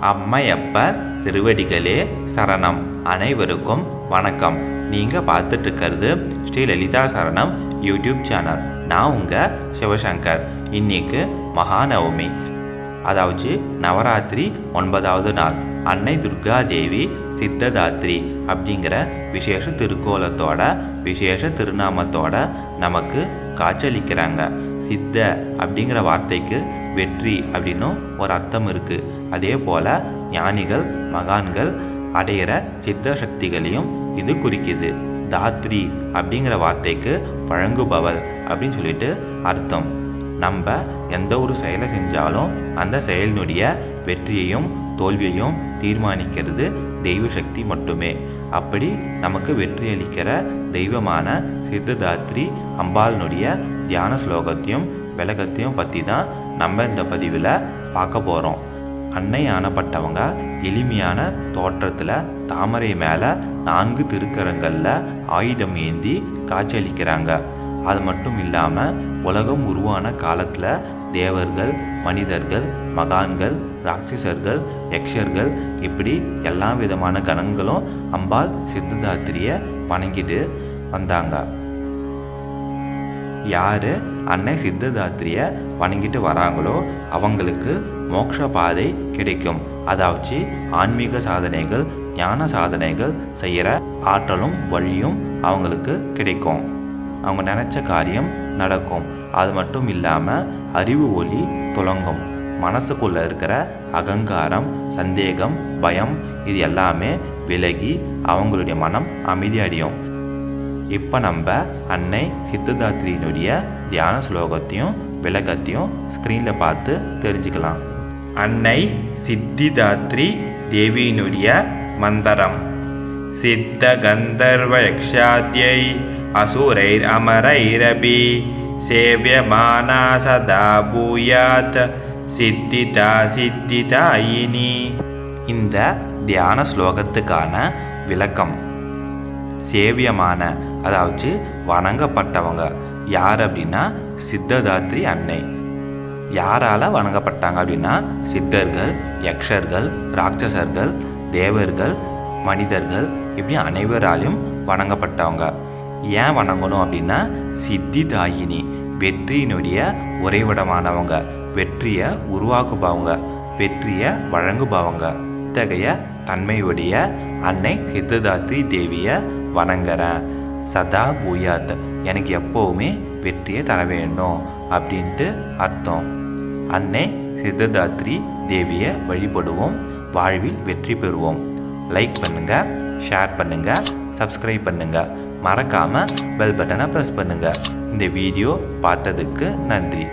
அம்மையப்பர் திருவடிகளே சரணம். அனைவருக்கும் வணக்கம். நீங்கள் பார்த்துட்டு இருக்கிறது ஸ்ரீ லலிதா சரணம் யூடியூப் சேனல். நான் உங்கள் சிவசங்கர். இன்னைக்கு மகாநவமி. அதாவது நவராத்திரி ஒன்பதாவது நாள். அன்னை துர்கா தேவி சித்ததாத்ரி அப்படிங்கிற விசேஷ திருக்கோலத்தோட விசேஷ திருநாமத்தோட நமக்கு காட்சியளிக்கிறாங்க. சித்த அப்படிங்கிற வார்த்தைக்கு வெற்றி அப்படின்னும் ஒரு அர்த்தம் இருக்குது அதே போல் ஞானிகள் மகான்கள் அடையிற சித்த சக்திகளையும் இது குறிக்குது. தாத்ரி அப்படிங்கிற வார்த்தைக்கு வழங்குபவள் அப்படின்னு சொல்லிட்டு அர்த்தம். நம்ம எந்த ஒரு செயலை செஞ்சாலும் அந்த செயலினுடைய வெற்றியையும் தோல்வியையும் தீர்மானிக்கிறது தெய்வ சக்தி மட்டுமே. அப்படி நமக்கு வெற்றி அளிக்கிற தெய்வமான சித்ததாத்ரி அம்பாளினுடைய தியான ஸ்லோகத்தையும் விளக்கத்தையும் பற்றி தான் நம்ம இந்த பதிவில் பார்க்க போகிறோம் அன்னை ஆனப்பட்டவங்க எளிமையான தோற்றத்தில் தாமரை மேலே நான்கு திருக்கரங்களில் ஆயுதம் ஏந்தி காட்சியளிக்கிறாங்க. அது மட்டும் இல்லாமல் உலகம் உருவான காலத்தில் தேவர்கள் மனிதர்கள் மகான்கள் ராட்சசர்கள் யக்ஷர்கள் இப்படி எல்லா விதமான கணங்களும் அம்பாள் சித்ததாத்திரியை வணங்கிட்டு வந்தாங்க. யார் அன்னை சித்ததாத்திரியை வணங்கிட்டு வராங்களோ அவங்களுக்கு மோட்ச பாதை கிடைக்கும். அதாவது ஆன்மீக சாதனைகள் ஞான சாதனைகள் செய்கிற ஆற்றலும் வழியும் அவங்களுக்கு கிடைக்கும். அவங்க நினச்ச காரியம் நடக்கும். அது மட்டும் இல்லாமல் அறிவு ஒளி துலங்கும் மனசுக்குள்ளே இருக்கிற அகங்காரம் சந்தேகம் பயம் இது எல்லாமே விலகி அவங்களுடைய மனம் அமைதியடையும் இப்போ நம்ம அன்னை சித்ததாத்திரியினுடைய தியான ஸ்லோகத்தையும் விளக்கத்தையும் ஸ்க்ரீனில் பார்த்து தெரிஞ்சுக்கலாம். அன்னை சித்திதாத்ரி தேவியினுடைய மந்திரம். சித்த கந்தர்வ யக்ஷாத்யை அசுரைர் அமரைரபி சேவியமானா சதா பூயாத் சித்திதா சித்திதாயினி. இந்த தியான ஸ்லோகத்துக்கான விளக்கம். சேவியமான அதாவது வணங்கப்பட்டவங்க யார் அப்படின்னா சித்ததாத்ரி அன்னை. யாரால வணங்கப்பட்டாங்க அப்படின்னா சித்தர்கள் யக்ஷர்கள் ராட்சசர்கள் தேவர்கள் மனிதர்கள் இப்படி அனைவராலையும் வணங்கப்பட்டவங்க. ஏன் வணங்கணும் அப்படின்னா சித்தி தாயினி வெற்றியினுடைய உறைவிடமானவங்க வெற்றியை உருவாக்குபவங்க வெற்றியை வழங்குபவங்க. இத்தகைய தன்மையுடைய அன்னை சித்ததாத்ரி தேவியை வணங்குறேன். சதா பூயாத் எனக்கு எப்போவுமே வெற்றியை தர வேண்டும். அப்படின்ட்டு அர்த்தம். அன்னை சித்ததாத்ரி தேவியை வழிபடுவோம். வாழ்வில் வெற்றி பெறுவோம். லைக் பண்ணுங்கள் ஷேர் பண்ணுங்கள் சப்ஸ்கிரைப் பண்ணுங்கள் மறக்காமல் பெல் பட்டனை ப்ரெஸ் பண்ணுங்கள் இந்த வீடியோ பார்த்ததுக்கு நன்றி.